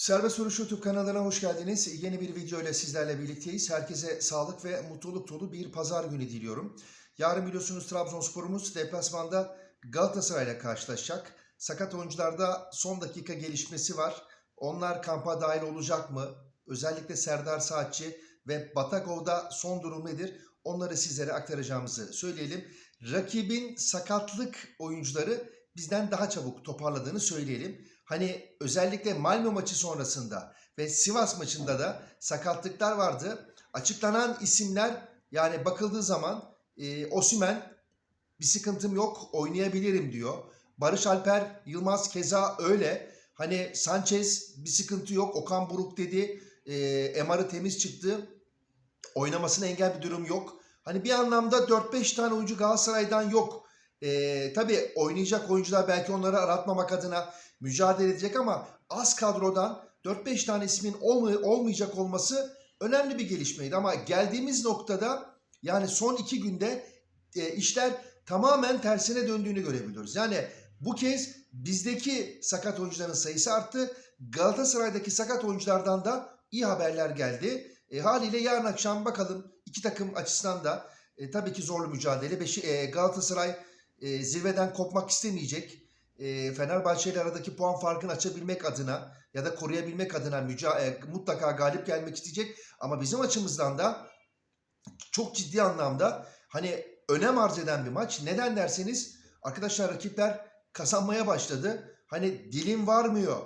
Serbest Vuruş YouTube kanalına hoş geldiniz. Yeni bir video ile sizlerle birlikteyiz. Herkese sağlık ve mutluluk dolu bir pazar günü diliyorum. Yarın biliyorsunuz Trabzonspor'umuz deplasmanda Galatasaray ile karşılaşacak. Sakat oyuncularda son dakika gelişmesi var. Onlar kampa dahil olacak mı? Özellikle Serdar Saatçi ve Batakov'da son durum nedir? Onları sizlere aktaracağımızı söyleyelim. Rakibin sakatlık oyuncuları bizden daha çabuk toparladığını söyleyelim. Hani özellikle Malmö maçı sonrasında ve Sivas maçında da sakatlıklar vardı. Açıklanan isimler yani bakıldığı zaman e, Osimen bir sıkıntım yok oynayabilirim diyor. Barış Alper Yılmaz keza öyle. Hani Sanchez bir sıkıntı yok. Okan Buruk dedi. E, MR'ı temiz çıktı. Oynamasına engel bir durum yok. Hani bir anlamda 4-5 tane oyuncu Galatasaray'dan yok. E, tabii oynayacak oyuncular belki onları aratmamak adına mücadele edecek ama az kadrodan 4-5 tane ismin olmay- olmayacak olması önemli bir gelişmeydi. Ama geldiğimiz noktada yani son iki günde e, işler tamamen tersine döndüğünü görebiliyoruz. Yani bu kez bizdeki sakat oyuncuların sayısı arttı. Galatasaray'daki sakat oyunculardan da iyi haberler geldi. E, haliyle yarın akşam bakalım iki takım açısından da e, tabii ki zorlu mücadele. Beşi, e, Galatasaray e, zirveden kopmak istemeyecek. E, Fenerbahçe ile aradaki puan farkını açabilmek adına ya da koruyabilmek adına müca- e, mutlaka galip gelmek isteyecek. Ama bizim açımızdan da çok ciddi anlamda hani önem arz eden bir maç. Neden derseniz arkadaşlar rakipler kazanmaya başladı. Hani dilim varmıyor.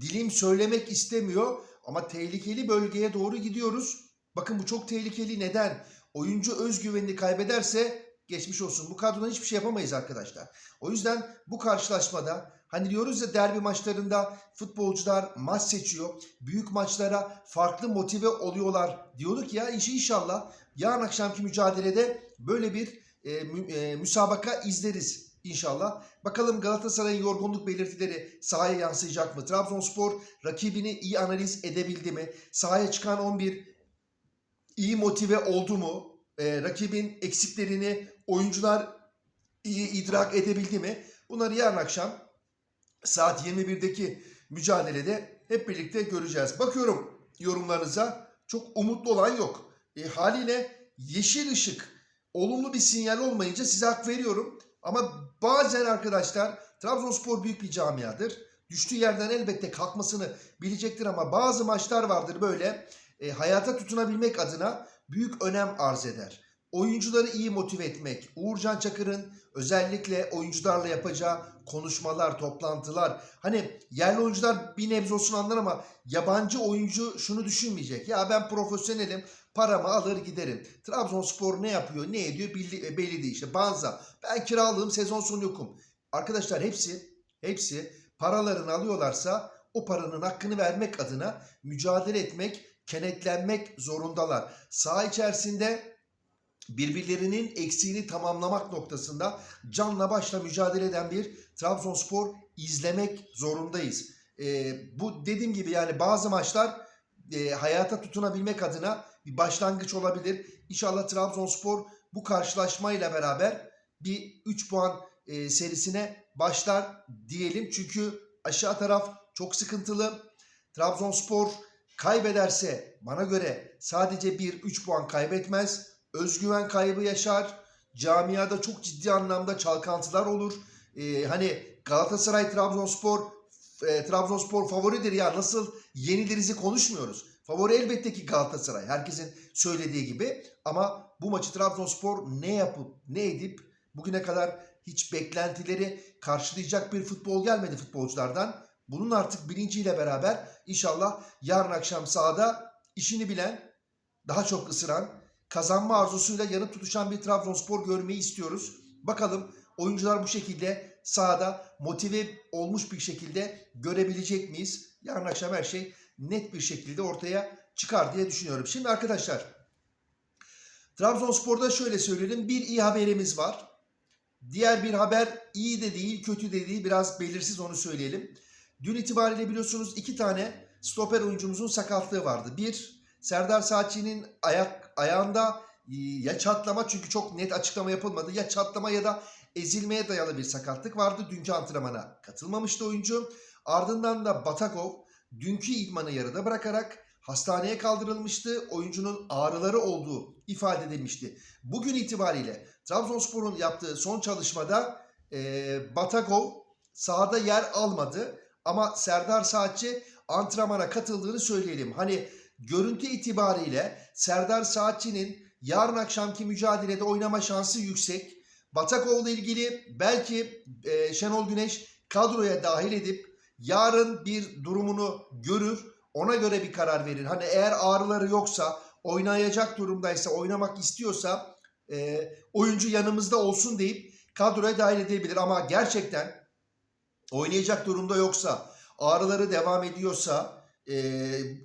Dilim söylemek istemiyor ama tehlikeli bölgeye doğru gidiyoruz. Bakın bu çok tehlikeli. Neden? Oyuncu özgüvenini kaybederse geçmiş olsun. Bu kadrodan hiçbir şey yapamayız arkadaşlar. O yüzden bu karşılaşmada hani diyoruz ya derbi maçlarında futbolcular maç seçiyor. Büyük maçlara farklı motive oluyorlar. Diyorduk ya inşallah yarın akşamki mücadelede böyle bir e, e, müsabaka izleriz inşallah. Bakalım Galatasaray'ın yorgunluk belirtileri sahaya yansıyacak mı? Trabzonspor rakibini iyi analiz edebildi mi? Sahaya çıkan 11 iyi motive oldu mu? E, rakibin eksiklerini oyuncular iyi idrak edebildi mi? Bunları yarın akşam saat 21'deki mücadelede hep birlikte göreceğiz. Bakıyorum yorumlarınıza çok umutlu olan yok. E, haliyle yeşil ışık olumlu bir sinyal olmayınca size hak veriyorum. Ama bazen arkadaşlar Trabzonspor büyük bir camiadır. Düştüğü yerden elbette kalkmasını bilecektir ama bazı maçlar vardır böyle e, hayata tutunabilmek adına büyük önem arz eder. Oyuncuları iyi motive etmek, Uğurcan Çakır'ın özellikle oyuncularla yapacağı konuşmalar, toplantılar. Hani yerli oyuncular bir nebze olsun anlar ama yabancı oyuncu şunu düşünmeyecek. Ya ben profesyonelim, paramı alır giderim. Trabzonspor ne yapıyor, ne ediyor belli, e, belli değil. İşte Banza, ben kiralığım sezon sonu yokum. Arkadaşlar hepsi, hepsi paralarını alıyorlarsa o paranın hakkını vermek adına mücadele etmek, kenetlenmek zorundalar. Saha içerisinde birbirlerinin eksiğini tamamlamak noktasında canla başla mücadele eden bir Trabzonspor izlemek zorundayız. Ee, bu dediğim gibi yani bazı maçlar e, hayata tutunabilmek adına bir başlangıç olabilir. İnşallah Trabzonspor bu karşılaşmayla beraber bir 3 puan e, serisine başlar diyelim. Çünkü aşağı taraf çok sıkıntılı. Trabzonspor kaybederse bana göre sadece bir 3 puan kaybetmez. Özgüven kaybı yaşar. Camiada çok ciddi anlamda çalkantılar olur. Ee, hani Galatasaray Trabzonspor e, Trabzonspor favoridir ya nasıl yenilirizi konuşmuyoruz. Favori elbette ki Galatasaray. Herkesin söylediği gibi. Ama bu maçı Trabzonspor ne yapıp ne edip bugüne kadar hiç beklentileri karşılayacak bir futbol gelmedi futbolculardan. Bunun artık bilinciyle beraber inşallah yarın akşam sahada işini bilen, daha çok ısıran, kazanma arzusuyla yanıp tutuşan bir Trabzonspor görmeyi istiyoruz. Bakalım oyuncular bu şekilde sahada motive olmuş bir şekilde görebilecek miyiz? Yarın akşam her şey net bir şekilde ortaya çıkar diye düşünüyorum. Şimdi arkadaşlar Trabzonspor'da şöyle söyleyelim bir iyi haberimiz var. Diğer bir haber iyi de değil kötü de değil biraz belirsiz onu söyleyelim. Dün itibariyle biliyorsunuz iki tane stoper oyuncumuzun sakatlığı vardı. Bir Serdar Saatçı'nın ayak ayağında e, ya çatlama çünkü çok net açıklama yapılmadı ya çatlama ya da ezilmeye dayalı bir sakatlık vardı. Dünkü antrenmana katılmamıştı oyuncu. Ardından da Batakov dünkü idmanı yarıda bırakarak hastaneye kaldırılmıştı. Oyuncunun ağrıları olduğu ifade edilmişti. Bugün itibariyle Trabzonspor'un yaptığı son çalışmada e, Batagov sahada yer almadı. Ama Serdar Saatçi antrenmana katıldığını söyleyelim. Hani görüntü itibariyle Serdar Saatçi'nin yarın akşamki mücadelede oynama şansı yüksek. Batakov'la ilgili belki e, Şenol Güneş kadroya dahil edip yarın bir durumunu görür. Ona göre bir karar verir. Hani eğer ağrıları yoksa, oynayacak durumdaysa, oynamak istiyorsa e, oyuncu yanımızda olsun deyip kadroya dahil edebilir. Ama gerçekten oynayacak durumda yoksa, ağrıları devam ediyorsa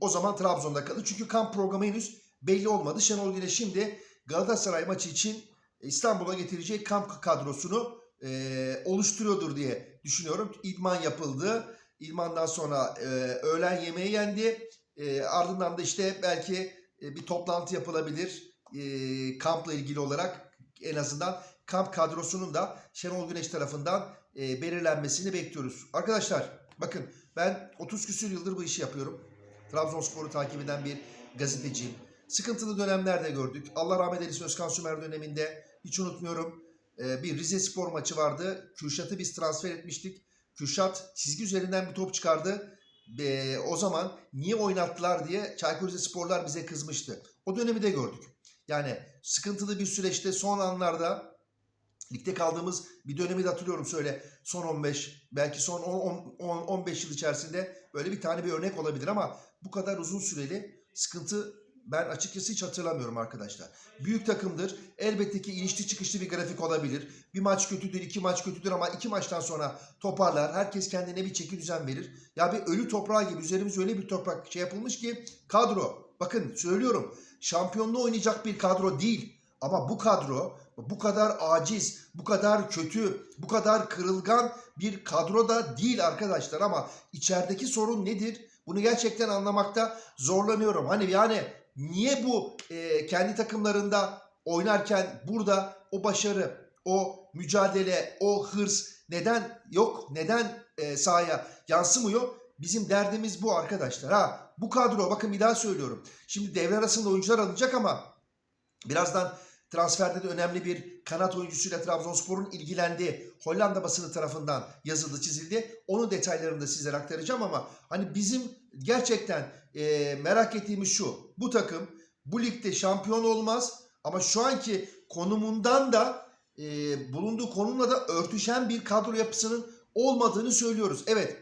o zaman Trabzon'da kalır. Çünkü kamp programı henüz belli olmadı. Şenol Güneş şimdi Galatasaray maçı için İstanbul'a getirecek kamp kadrosunu e, oluşturuyordur diye düşünüyorum. İdman yapıldı. İdmandan sonra e, öğlen yemeği yendi. E, ardından da işte belki e, bir toplantı yapılabilir. E, kampla ilgili olarak en azından kamp kadrosunun da Şenol Güneş tarafından e, belirlenmesini bekliyoruz. Arkadaşlar bakın ben 30 küsür yıldır bu işi yapıyorum. Trabzonspor'u takip eden bir gazeteciyim. Sıkıntılı dönemlerde gördük. Allah rahmet eylesin Özkan Sümer döneminde hiç unutmuyorum. e, bir Rize Spor maçı vardı. Kürşat'ı biz transfer etmiştik. Kürşat çizgi üzerinden bir top çıkardı. E, o zaman niye oynattılar diye Çaykur Rizesporlar bize kızmıştı. O dönemi de gördük. Yani sıkıntılı bir süreçte son anlarda ligde kaldığımız bir dönemi de hatırlıyorum söyle son 15 belki son 10, 10, 15 yıl içerisinde böyle bir tane bir örnek olabilir ama bu kadar uzun süreli sıkıntı ben açıkçası hiç hatırlamıyorum arkadaşlar. Büyük takımdır. Elbette ki inişli çıkışlı bir grafik olabilir. Bir maç kötüdür, iki maç kötüdür ama iki maçtan sonra toparlar. Herkes kendine bir çeki düzen verir. Ya bir ölü toprağı gibi üzerimiz öyle bir toprak şey yapılmış ki kadro. Bakın söylüyorum. Şampiyonluğu oynayacak bir kadro değil. Ama bu kadro bu kadar aciz, bu kadar kötü, bu kadar kırılgan bir kadro da değil arkadaşlar ama içerideki sorun nedir? Bunu gerçekten anlamakta zorlanıyorum. Hani yani niye bu e, kendi takımlarında oynarken burada o başarı, o mücadele, o hırs neden yok? Neden e, sahaya yansımıyor? Bizim derdimiz bu arkadaşlar. Ha bu kadro bakın bir daha söylüyorum. Şimdi devre arasında oyuncular alınacak ama birazdan transferde de önemli bir kanat oyuncusuyla Trabzonspor'un ilgilendiği Hollanda basını tarafından yazıldı çizildi. Onun detaylarını da sizlere aktaracağım ama hani bizim gerçekten e, merak ettiğimiz şu. Bu takım bu ligde şampiyon olmaz ama şu anki konumundan da e, bulunduğu konumla da örtüşen bir kadro yapısının olmadığını söylüyoruz. Evet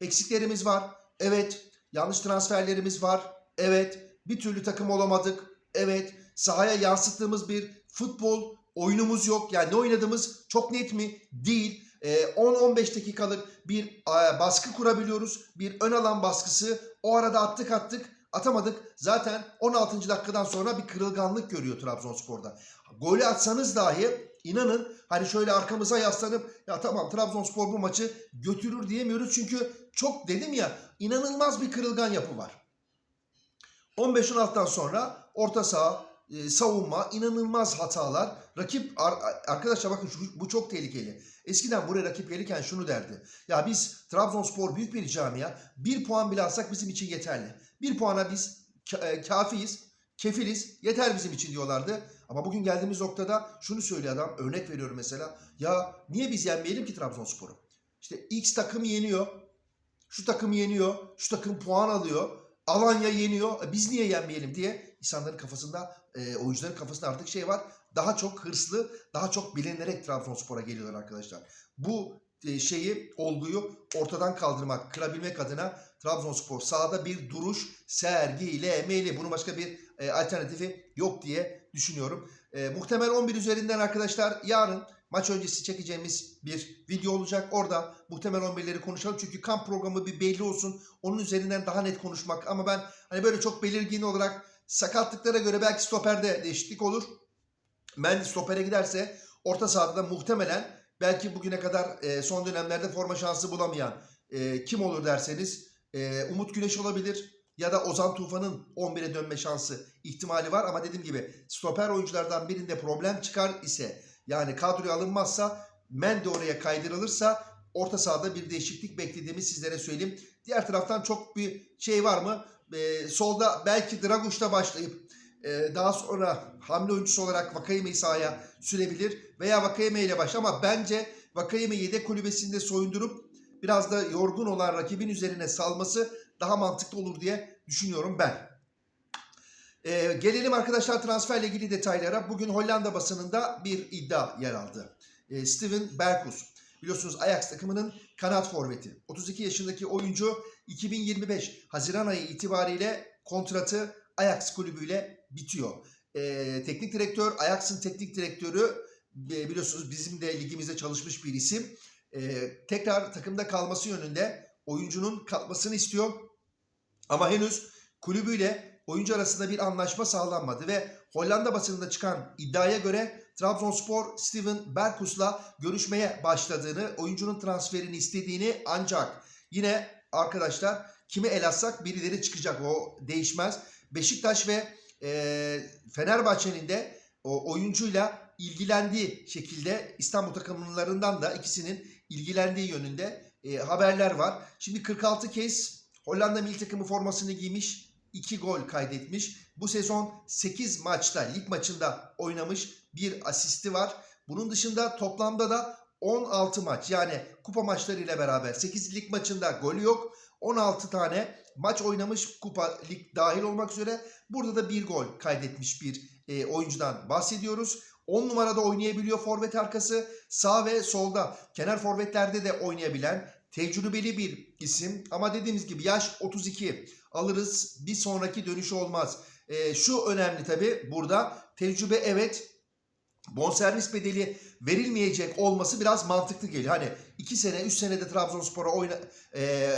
eksiklerimiz var. Evet yanlış transferlerimiz var. Evet bir türlü takım olamadık. Evet sahaya yansıttığımız bir futbol oyunumuz yok. Yani ne oynadığımız çok net mi? Değil. Ee, 10-15 dakikalık bir baskı kurabiliyoruz. Bir ön alan baskısı. O arada attık attık atamadık. Zaten 16. dakikadan sonra bir kırılganlık görüyor Trabzonspor'da. Golü atsanız dahi inanın hani şöyle arkamıza yaslanıp ya tamam Trabzonspor bu maçı götürür diyemiyoruz. Çünkü çok dedim ya inanılmaz bir kırılgan yapı var. 15-16'dan sonra orta saha, e, savunma, inanılmaz hatalar. Rakip ar- arkadaşlar bakın şu, bu çok tehlikeli. Eskiden buraya rakip gelirken şunu derdi. Ya biz Trabzonspor büyük bir camia. Bir puan bile alsak bizim için yeterli. Bir puana biz ka- e, kafiyiz, kefiliz, yeter bizim için diyorlardı. Ama bugün geldiğimiz noktada şunu söylüyor adam. Örnek veriyorum mesela. Ya niye biz yenmeyelim ki Trabzonspor'u? İşte X takım yeniyor. Şu takım yeniyor. Şu takım puan alıyor. Alanya yeniyor. E biz niye yenmeyelim diye insanların kafasında, e, oyuncuların kafasında artık şey var. Daha çok hırslı, daha çok bilinerek Trabzonspor'a geliyorlar arkadaşlar. Bu e, şeyi, olguyu ortadan kaldırmak, kırabilmek adına Trabzonspor sahada bir duruş sergilemeli. Bunun başka bir e, alternatifi yok diye düşünüyorum. E, muhtemel 11 üzerinden arkadaşlar yarın maç öncesi çekeceğimiz bir video olacak. Orada muhtemel 11'leri konuşalım. Çünkü kamp programı bir belli olsun. Onun üzerinden daha net konuşmak. Ama ben hani böyle çok belirgin olarak sakatlıklara göre belki stoperde değişiklik olur. Mendy stopere giderse orta sahada da muhtemelen belki bugüne kadar e, son dönemlerde forma şansı bulamayan e, kim olur derseniz e, Umut Güneş olabilir ya da Ozan Tufan'ın 11'e dönme şansı ihtimali var ama dediğim gibi stoper oyunculardan birinde problem çıkar ise yani kadroya alınmazsa Mendy oraya kaydırılırsa orta sahada bir değişiklik beklediğimi sizlere söyleyeyim. Diğer taraftan çok bir şey var mı? Ee, solda belki Draguş'ta başlayıp e, daha sonra hamle oyuncusu olarak Vakayeme'yi sahaya sürebilir veya Vakayeme ile başlar ama bence Vakayeme yedek kulübesinde soyundurup biraz da yorgun olan rakibin üzerine salması daha mantıklı olur diye düşünüyorum ben. Ee, gelelim arkadaşlar transferle ilgili detaylara. Bugün Hollanda basınında bir iddia yer aldı. Ee, Steven Berghuis biliyorsunuz Ajax takımının kanat forveti. 32 yaşındaki oyuncu 2025 Haziran ayı itibariyle kontratı Ajax kulübüyle bitiyor. Ee, teknik direktör Ajax'ın teknik direktörü e, biliyorsunuz bizim de ligimizde çalışmış bir isim. Ee, tekrar takımda kalması yönünde oyuncunun kalmasını istiyor. Ama henüz kulübüyle oyuncu arasında bir anlaşma sağlanmadı ve Hollanda basınında çıkan iddiaya göre Trabzonspor Steven Berghuis'la görüşmeye başladığını, oyuncunun transferini istediğini ancak yine arkadaşlar kime el atsak birileri çıkacak o değişmez. Beşiktaş ve e, Fenerbahçe'nin de o oyuncuyla ilgilendiği şekilde İstanbul takımlarından da ikisinin ilgilendiği yönünde e, haberler var. Şimdi 46 kez Hollanda milli takımı formasını giymiş, 2 gol kaydetmiş. Bu sezon 8 maçta, lig maçında oynamış bir asisti var. Bunun dışında toplamda da 16 maç yani kupa maçlarıyla beraber 8 lig maçında golü yok. 16 tane maç oynamış kupa lig dahil olmak üzere. Burada da bir gol kaydetmiş bir e, oyuncudan bahsediyoruz. 10 numarada oynayabiliyor forvet arkası. Sağ ve solda kenar forvetlerde de oynayabilen tecrübeli bir isim. Ama dediğimiz gibi yaş 32 alırız bir sonraki dönüşü olmaz. E, şu önemli tabi burada tecrübe evet bonservis bedeli verilmeyecek olması biraz mantıklı geliyor. Hani 2 sene 3 senede Trabzonspor'a oyna, e,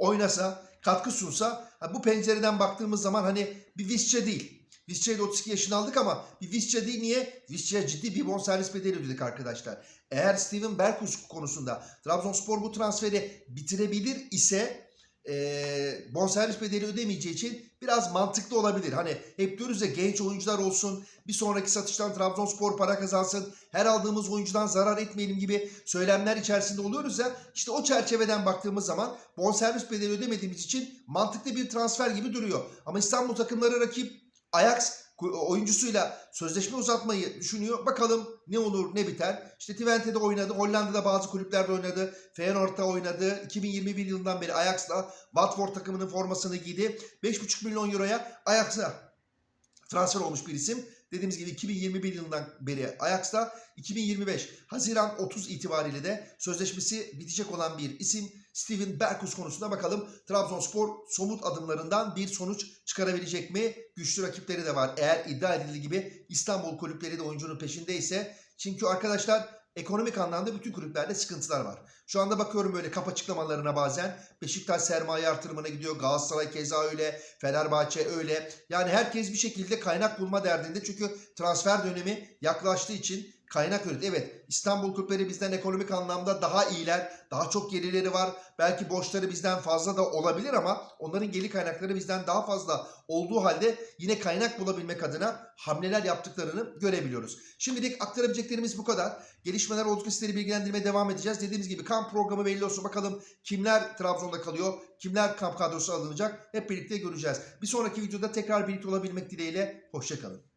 oynasa katkı sunsa bu pencereden baktığımız zaman hani bir Visca değil. Visca'yı da 32 yaşında aldık ama bir Visca değil niye? Visca'ya ciddi bir bonservis bedeli ödedik arkadaşlar. Eğer Steven Berghuis konusunda Trabzonspor bu transferi bitirebilir ise e, bonservis bedeli ödemeyeceği için biraz mantıklı olabilir. Hani hep diyoruz ya genç oyuncular olsun, bir sonraki satıştan Trabzonspor para kazansın, her aldığımız oyuncudan zarar etmeyelim gibi söylemler içerisinde oluyoruz ya. İşte o çerçeveden baktığımız zaman bonservis bedeli ödemediğimiz için mantıklı bir transfer gibi duruyor. Ama İstanbul takımları rakip Ajax oyuncusuyla sözleşme uzatmayı düşünüyor. Bakalım ne olur ne biter. İşte Twente'de oynadı. Hollanda'da bazı kulüplerde oynadı. Feyenoord'da oynadı. 2021 yılından beri Ajax'la Watford takımının formasını giydi. 5,5 milyon euroya Ajax'a transfer olmuş bir isim. Dediğimiz gibi 2021 yılından beri Ajax'ta 2025 Haziran 30 itibariyle de sözleşmesi bitecek olan bir isim Steven Berghuis konusuna bakalım. Trabzonspor somut adımlarından bir sonuç çıkarabilecek mi? Güçlü rakipleri de var. Eğer iddia edildiği gibi İstanbul kulüpleri de oyuncunun peşindeyse. Çünkü arkadaşlar ekonomik anlamda bütün kulüplerde sıkıntılar var. Şu anda bakıyorum böyle kap açıklamalarına bazen. Beşiktaş sermaye artırımına gidiyor. Galatasaray keza öyle. Fenerbahçe öyle. Yani herkes bir şekilde kaynak bulma derdinde. Çünkü transfer dönemi yaklaştığı için kaynak üretiyor. Evet İstanbul kulüpleri bizden ekonomik anlamda daha iyiler. Daha çok gelirleri var. Belki borçları bizden fazla da olabilir ama onların gelir kaynakları bizden daha fazla olduğu halde yine kaynak bulabilmek adına hamleler yaptıklarını görebiliyoruz. Şimdilik aktarabileceklerimiz bu kadar. Gelişmeler oldukça sizleri bilgilendirmeye devam edeceğiz. Dediğimiz gibi kamp programı belli olsun. Bakalım kimler Trabzon'da kalıyor, kimler kamp kadrosu alınacak hep birlikte göreceğiz. Bir sonraki videoda tekrar birlikte olabilmek dileğiyle. Hoşçakalın.